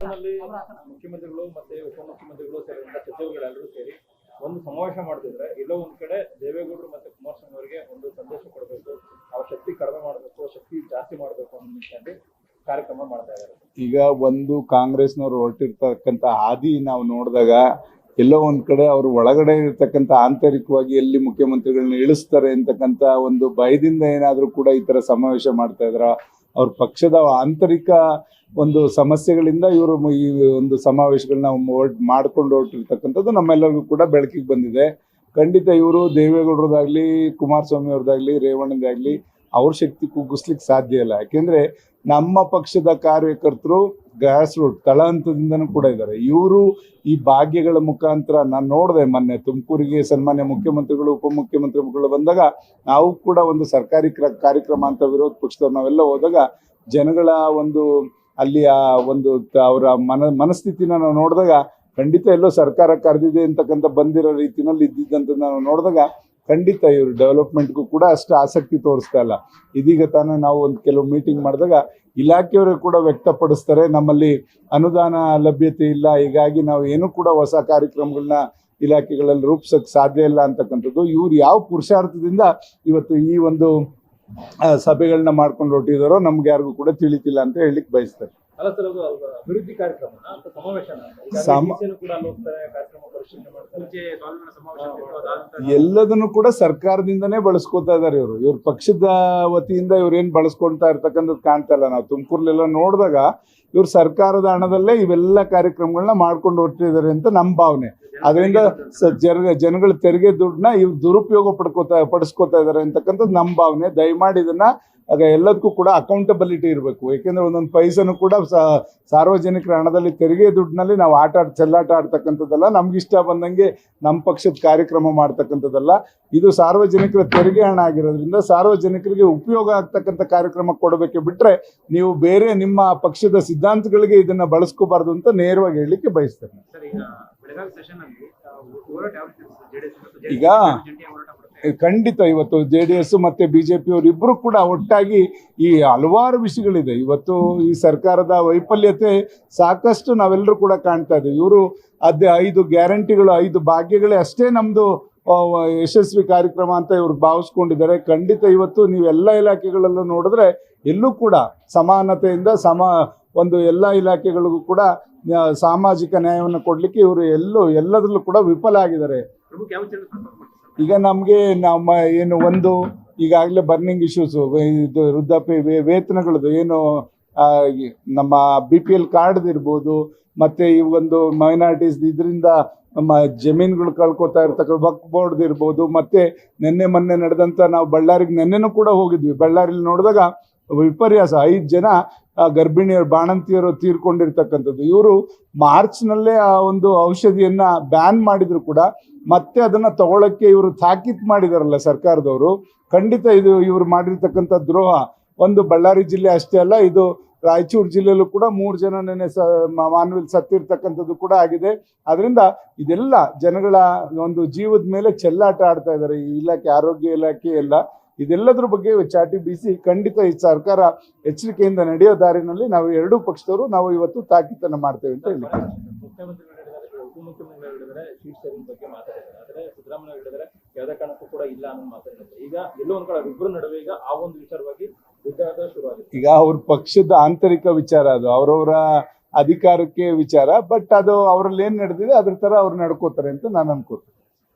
ನಲ್ಲಿ ಮುಖ್ಯಮಂತ್ರಿಗಳು ಮತ್ತೆ ಉಪಮುಖ್ಯಮಂತ್ರಿಗಳು ಸೇರಿದಂತ ಸಚಿವರುಗಳೆಲ್ಲರೂ ಸೇರಿ ಒಂದು ಸಮಾವೇಶ ಮಾಡ್ತಿದ್ರೆ ಎಲ್ಲೋ ಒಂದ್ ಕಡೆ ದೇವೇಗೌಡರು ಮತ್ತೆ ಕುಮಾರಸ್ವಾಮಿ ಅವರಿಗೆ ಒಂದು ಸಂದೇಶ ಕೊಡಬೇಕು ಅವ್ರ ಶಕ್ತಿ ಕಡಿಮೆ ಮಾಡಬೇಕು ಶಕ್ತಿ ಜಾಸ್ತಿ ಮಾಡಬೇಕು ಅನ್ನೋ ನಿಟ್ಟಿನಲ್ಲಿ ಕಾರ್ಯಕ್ರಮ ಮಾಡ್ತಾ ಇದ್ದಾರೆ. ಈಗ ಒಂದು ಕಾಂಗ್ರೆಸ್ನವ್ರು ಹೊರಟಿರ್ತಕ್ಕಂಥ ಹಾದಿ ನಾವು ನೋಡಿದಾಗ ಎಲ್ಲೋ ಒಂದ್ ಕಡೆ ಅವರು ಒಳಗಡೆ ಇರ್ತಕ್ಕಂಥ ಆಂತರಿಕವಾಗಿ ಎಲ್ಲಿ ಮುಖ್ಯಮಂತ್ರಿಗಳನ್ನ ಇಳಿಸ್ತಾರೆ ಅಂತಕ್ಕಂಥ ಒಂದು ಭಯದಿಂದ ಏನಾದರೂ ಕೂಡ ಈ ತರ ಸಮಾವೇಶ ಮಾಡ್ತಾ ಇದ್ರ? ಅವ್ರ ಪಕ್ಷದ ಆಂತರಿಕ ಒಂದು ಸಮಸ್ಯೆಗಳಿಂದ ಇವರು ಈ ಒಂದು ಸಮಾವೇಶಗಳನ್ನ ಮಾಡ್ಕೊಂಡು ಹೊರಟಿರ್ತಕ್ಕಂಥದ್ದು ನಮ್ಮೆಲ್ಲರಿಗೂ ಕೂಡ ಬೆಳಕಿಗೆ ಬಂದಿದೆ. ಖಂಡಿತ ಇವರು ದೇವೇಗೌಡರದಾಗ್ಲಿ ಕುಮಾರಸ್ವಾಮಿ ಅವ್ರದ್ದಾಗ್ಲಿ ರೇವಣ್ಣದಾಗ್ಲಿ ಅವ್ರ ಶಕ್ತಿ ಕುಗ್ಗಿಸ್ಲಿಕ್ಕೆ ಸಾಧ್ಯ ಇಲ್ಲ. ಯಾಕೆಂದ್ರೆ ನಮ್ಮ ಪಕ್ಷದ ಕಾರ್ಯಕರ್ತರು ಗ್ರಾಸ್ ರೂಟ್ ತಳ ಹಂತದಿಂದನೂ ಕೂಡ ಇದ್ದಾರೆ. ಇವರು ಈ ಭಾಗ್ಯಗಳ ಮುಖಾಂತರ ನಾನು ನೋಡಿದೆ ಮೊನ್ನೆ ತುಮಕೂರಿಗೆ ಸನ್ಮಾನ್ಯ ಮುಖ್ಯಮಂತ್ರಿಗಳು ಉಪಮುಖ್ಯಮಂತ್ರಿಗಳು ಬಂದಾಗ ನಾವು ಕೂಡ ಒಂದು ಸರ್ಕಾರಿ ಕ್ರ- ಕಾರ್ಯಕ್ರಮ ಅಂತ ವಿರೋಧ ಪಕ್ಷದವ್ರು ನಾವೆಲ್ಲ ಹೋದಾಗ ಜನಗಳ ಒಂದು ಅಲ್ಲಿ ಆ ಒಂದು ಅವರ ಮನ, ಮನಸ್ಥಿತಿನ ನಾವು ನೋಡಿದಾಗ ಖಂಡಿತ ಎಲ್ಲೋ ಸರ್ಕಾರ ಕರೆದಿದೆ ಅಂತಕ್ಕಂಥ ಬಂದಿರೋ ರೀತಿನಲ್ಲಿ ಇದ್ದಿದ್ದಂತ ನಾವು ನೋಡಿದಾಗ ಖಂಡಿತ ಇವರು ಡೆವಲಪ್ಮೆಂಟ್ಗೂ ಕೂಡ ಅಷ್ಟು ಆಸಕ್ತಿ ತೋರಿಸ್ತಾ ಇಲ್ಲ. ಇದೀಗ ತಾನೇ ನಾವು ಒಂದು ಕೆಲವು ಮೀಟಿಂಗ್ ಮಾಡಿದಾಗ ಇಲಾಖೆಯವರು ಕೂಡ ವ್ಯಕ್ತಪಡಿಸ್ತಾರೆ, ನಮ್ಮಲ್ಲಿ ಅನುದಾನ ಲಭ್ಯತೆ ಇಲ್ಲ, ಹೀಗಾಗಿ ನಾವು ಏನು ಕೂಡ ಹೊಸ ಕಾರ್ಯಕ್ರಮಗಳನ್ನ ಇಲಾಖೆಗಳಲ್ಲಿ ರೂಪಿಸೋಕೆ ಸಾಧ್ಯ ಇಲ್ಲ ಅಂತಕ್ಕಂಥದ್ದು. ಇವ್ರು ಯಾವ ಪುರುಷಾರ್ಥದಿಂದ ಇವತ್ತು ಈ ಒಂದು ಸಭೆಗಳನ್ನ ಮಾಡ್ಕೊಂಡು ಹೊಟ್ಟಿದಾರೋ ನಮ್ಗೆ ಯಾರಿಗೂ ಕೂಡ ತಿಳಿತಿಲ್ಲ ಅಂತ ಹೇಳಿಕ್ ಬಯಸ್ತಾರೆ ಎಲ್ಲದನ್ನು ಕೂಡ ಸರ್ಕಾರದಿಂದನೇ ಬಳಸ್ಕೊತಾ ಇದಾರೆ ಇವರು. ಇವ್ರ ಪಕ್ಷದ ವತಿಯಿಂದ ಇವ್ರು ಏನ್ ಬಳಸ್ಕೊಂತಾ ಇರ್ತಕ್ಕಂಥದ್ದು ಕಾಣ್ತಾ ಇಲ್ಲ. ನಾವು ತುಮಕೂರ್ಲೆಲ್ಲ ನೋಡಿದಾಗ ಇವ್ರು ಸರ್ಕಾರದ ಹಣದಲ್ಲೇ ಇವೆಲ್ಲ ಕಾರ್ಯಕ್ರಮಗಳನ್ನ ಮಾಡ್ಕೊಂಡು ಹೊರಟಿದ್ದಾರೆ ಅಂತ ನಮ್ಮ ಭಾವನೆ. ಅದರಿಂದ ಜನ, ಜನಗಳ ತೆರಿಗೆ ದುಡ್ಡನ್ನ ಇವ್ರು ದುರುಪಯೋಗ ಪಡ್ಕೋತಾ, ಪಡಿಸ್ಕೊತಾ ಇದಾರೆ ಅಂತಕ್ಕಂಥದ್ದು ನಮ್ಮ ಭಾವನೆ. ದಯಮಾಡಿ ಇದನ್ನ, ಆಗ ಎಲ್ಲದಕ್ಕೂ ಕೂಡ ಅಕೌಂಟಬಿಲಿಟಿ ಇರಬೇಕು. ಯಾಕೆಂದ್ರೆ ಒಂದೊಂದು ಪೈಸನು ಕೂಡ ಸಾರ್ವಜನಿಕರ ಹಣದಲ್ಲಿ ತೆರಿಗೆ ದುಡ್ಡಿನಲ್ಲಿ ನಾವು ಆಟ ಆಡ್, ಚೆಲ್ಲಾಟ ಆಡ್ತಕ್ಕಂಥದ್ದಲ್ಲ. ಇಷ್ಟ ಬಂದಂಗೆ ನಮ್ಮ ಪಕ್ಷದ ಕಾರ್ಯಕ್ರಮ ಮಾಡ್ತಕ್ಕಂಥದ್ದಲ್ಲ. ಇದು ಸಾರ್ವಜನಿಕರ ತೆರಿಗೆ ಹಣ ಆಗಿರೋದ್ರಿಂದ ಸಾರ್ವಜನಿಕರಿಗೆ ಉಪಯೋಗ ಆಗ್ತಕ್ಕಂಥ ಕಾರ್ಯಕ್ರಮ ಕೊಡಬೇಕೆ ಬಿಟ್ರೆ ನೀವು ಬೇರೆ ನಿಮ್ಮ ಪಕ್ಷದ ಸಿದ್ಧಾಂತಗಳಿಗೆ ಇದನ್ನ ಬಳಸ್ಕೋಬಾರ್ದು ಅಂತ ನೇರವಾಗಿ ಹೇಳಲಿಕ್ಕೆ ಬಯಸ್ತೇನೆ. ಈಗ ಖಂಡಿತ ಇವತ್ತು ಜೆ ಡಿ ಎಸ್ ಮತ್ತೆ ಬಿಜೆಪಿ ಅವರಿಬ್ಬರು ಕೂಡ ಒಟ್ಟಾಗಿ ಈ ಹಲವಾರು ವಿಷಯಗಳಿದೆ. ಇವತ್ತು ಈ ಸರ್ಕಾರದ ವೈಫಲ್ಯತೆ ಸಾಕಷ್ಟು ನಾವೆಲ್ಲರೂ ಕೂಡ ಕಾಣ್ತಾ ಇದ್ದೀವಿ. ಇವರು ಅದೇ ಐದು ಗ್ಯಾರಂಟಿಗಳು ಐದು ಭಾಗ್ಯಗಳೇ ಅಷ್ಟೇ ನಮ್ಮದು ಯಶಸ್ವಿ ಕಾರ್ಯಕ್ರಮ ಅಂತ ಇವ್ರು ಭಾವಿಸ್ಕೊಂಡಿದ್ದಾರೆ. ಖಂಡಿತ ಇವತ್ತು ನೀವೆಲ್ಲ ಇಲಾಖೆಗಳಲ್ಲೂ ನೋಡಿದ್ರೆ ಎಲ್ಲೂ ಕೂಡ ಸಮಾನತೆಯಿಂದ ಸಮ ಒಂದು ಎಲ್ಲ ಇಲಾಖೆಗಳಿಗೂ ಕೂಡ ಸಾಮಾಜಿಕ ನ್ಯಾಯವನ್ನು ಕೊಡಲಿಕ್ಕೆ ಇವರು ಎಲ್ಲೂ ಎಲ್ಲದರಲ್ಲೂ ಕೂಡ ವಿಫಲ ಆಗಿದ್ದಾರೆ? ಈಗ ನಮಗೆ ನಮ್ಮ ಏನು ಒಂದು ಈಗಾಗಲೇ ಬರ್ನಿಂಗ್ ಇಶ್ಯೂಸು ಇದು ವೃದ್ಧಾಪ್ಯ ವೇತನಗಳದ್ದು ಏನು ನಮ್ಮ ಬಿ ಪಿ ಎಲ್ ಕಾರ್ಡ್ ಇರ್ಬೋದು ಮತ್ತು ಈ ಒಂದು ಮೈನಾರಿಟೀಸ್ ಇದರಿಂದ ನಮ್ಮ ಜಮೀನುಗಳು ಕಳ್ಕೊತಾ ಇರ್ತಕ್ಕಂಥ ವಕ್ ಬೋರ್ಡ್ ಇರ್ಬೋದು ಮತ್ತು ನಿನ್ನೆ ಮೊನ್ನೆ ನಡೆದಂಥ ನಾವು ಬಳ್ಳಾರಿಗೆ ನಿನ್ನೆನೂ ಕೂಡ ಹೋಗಿದ್ವಿ ಬಳ್ಳಾರಿಲಿ ನೋಡಿದಾಗ ವಿಪರ್ಯಾಸ ಐದು ಜನ ಗರ್ಭಿಣಿಯರು, ಬಾಣಂತಿಯರು ತೀರ್ಕೊಂಡಿರ್ತಕ್ಕಂಥದ್ದು. ಇವರು ಮಾರ್ಚ್ನಲ್ಲೇ ಆ ಒಂದು ಔಷಧಿಯನ್ನ ಬ್ಯಾನ್ ಮಾಡಿದ್ರು ಕೂಡ ಮತ್ತೆ ಅದನ್ನ ತಗೊಳಕ್ಕೆ ಇವರು ತಾಕೀತ್ ಮಾಡಿದಾರಲ್ಲ ಸರ್ಕಾರದವರು. ಖಂಡಿತ ಇದು ಇವರು ಮಾಡಿರ್ತಕ್ಕಂಥ ದ್ರೋಹ. ಒಂದು ಬಳ್ಳಾರಿ ಜಿಲ್ಲೆ ಅಷ್ಟೇ ಅಲ್ಲ, ಇದು ರಾಯಚೂರು ಜಿಲ್ಲೆಯಲ್ಲೂ ಕೂಡ ಮೂರು ಜನ ನೆನೆ ಸ ಮಾನವಿಲ್ ಸತ್ತಿರ್ತಕ್ಕಂಥದ್ದು ಕೂಡ ಆಗಿದೆ. ಅದರಿಂದ ಇದೆಲ್ಲ ಜನಗಳ ಒಂದು ಜೀವದ ಮೇಲೆ ಚೆಲ್ಲಾಟ ಆಡ್ತಾ ಇದ್ದಾರೆ ಈ ಇಲಾಖೆ, ಆರೋಗ್ಯ ಇಲಾಖೆ ಎಲ್ಲ. ಇದೆಲ್ಲದ್ರ ಬಗ್ಗೆ ಚಾಟಿ ಬೀಸಿ ಖಂಡಿತ ಈ ಸರ್ಕಾರ ಎಚ್ಚರಿಕೆಯಿಂದ ನಡೆಯೋ ದಾರಿನಲ್ಲಿ ನಾವು ಎರಡೂ ಪಕ್ಷದವರು ನಾವು ಇವತ್ತು ತಾಕೀತನ್ನ ಮಾಡ್ತೇವೆ ಅಂತ ಹೇಳಿ ಯಾವುದೇ ಕಾರಣಕ್ಕೂ ಕೂಡ ಇಲ್ಲ ಅನ್ನೋ ಮಾತಾಡಿದ್ದಾರೆ. ಈಗ ಎಲ್ಲೋ ಒಂದ್ ಕಡೆ ಇಬ್ಬರು ನಡುವೆ ಈಗ ಆ ಒಂದು ವಿಚಾರವಾಗಿ ವಿಚಾರ ಶುರುವಾಗಿದೆ. ಈಗ ಅವ್ರ ಪಕ್ಷದ ಆಂತರಿಕ ವಿಚಾರ ಅದು ಅವರವರ ಅಧಿಕಾರಕ್ಕೆ ವಿಚಾರ ಬಟ್ ಅದು ಅವರಲ್ಲಿ ಏನ್ ನಡೆದಿದೆ ಅದ್ರ ತರ ಅವ್ರು ನಡ್ಕೋತಾರೆ ಅಂತ ನಾನು ಅನ್ಕೋತೀನಿ.